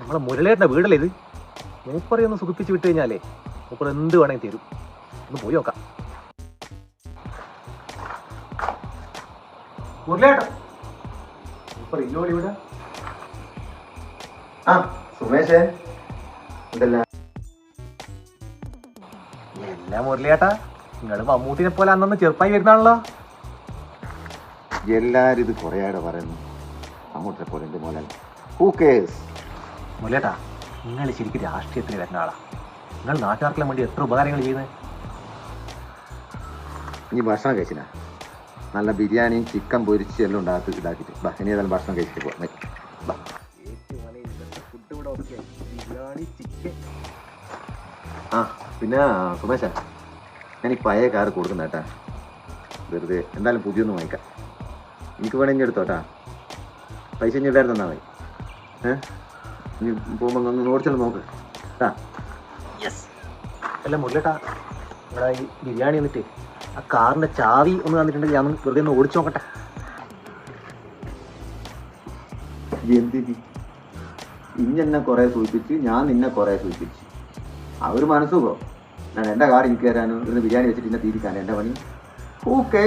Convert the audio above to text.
നമ്മളെ മുരളേട്ടന്റെ വീടല്ലേ ഇത്? മൂപ്പറെ ഒന്ന് സുഖിപ്പിച്ച് വിട്ട് കഴിഞ്ഞാലേ മൂപ്പർ എന്ത് വേണമെങ്കിൽ തരും. ഒന്ന് പോയി നോക്കാം. മുരളേട്ട മൂപ്പർ ഇല്ലോടി ഇവിടെ? ആ സുമേഷേ. ഇതല്ല എല്ലാ മുരളിയേട്ടാ നിങ്ങൾ മമ്മൂട്ടിനെ പോലെ അന്നന്ന് ചെറുപ്പായി വരുന്നാണല്ലോ. എല്ലാരും ഇത് കുറേയാടെ പറയുന്നു. മമ്മൂട്ടിനെ പോലെ എന്റെ മോനെ. ഹൂ കേസ് മുരളിയേട്ടാ നിങ്ങൾ ശരിക്കും രാഷ്ട്രീയത്തിൽ വരുന്ന ആളാ. നിങ്ങൾ നാട്ടുകാർക്കെല്ലാം വേണ്ടി എത്ര ഉപകാരങ്ങൾ ചെയ്യുന്നത് ഇനി ഭക്ഷണം കഴിച്ചിനാ? നല്ല ബിരിയാണിയും ചിക്കൻ പൊരിച്ച് എല്ലാം ഉണ്ടാക്കി ഇതാക്കിയിട്ട്. ബാ ഇനി ഏതായാലും ഭക്ഷണം കഴിച്ചിട്ട് പോവാം. ബിരിയാണി ചിക്കൻ ആ പിന്നെ സുമേഷ ഞാൻ ഈ പഴയ കാറ് കൊടുക്കുന്ന കേട്ടാ. വെറുതെ എന്തായാലും പുതിയൊന്ന് വാങ്ങിക്കാം. എനിക്ക് വേണമെങ്കിൽ എടുത്തോട്ടാ. പൈസ ഇനി ഇടായിരുന്നു തന്നാൽ മതി ഏ? ഇനി പോകുമ്പോൾ ഒന്ന് ഓടിച്ചോണ്ട് നോക്ക്. യെസ് അല്ല മുല്ലട്ട നിങ്ങളെ ഈ ബിരിയാണി വന്നിട്ട് ആ കാറിന്റെ ചാവി ഒന്ന് തന്നിട്ടുണ്ടെങ്കിൽ ഞാൻ വെറുതെ ഒന്ന് ഓടിച്ചു നോക്കട്ടെ. എന്തിന് ഇന്നെന്നെ കുറെ സൂചിപ്പിച്ച് ഞാൻ നിന്നെ കുറെ സൂചിപ്പിച്ച്. ആ ഒരു മനസ്സുഖോ ഞാൻ എന്റെ കാർ എനിക്ക് തരാനും ഇന്ന് ബിരിയാണി വെച്ചിട്ട് ഇന്നെ തീരിക്കാനും എന്റെ പണി. ഓക്കേ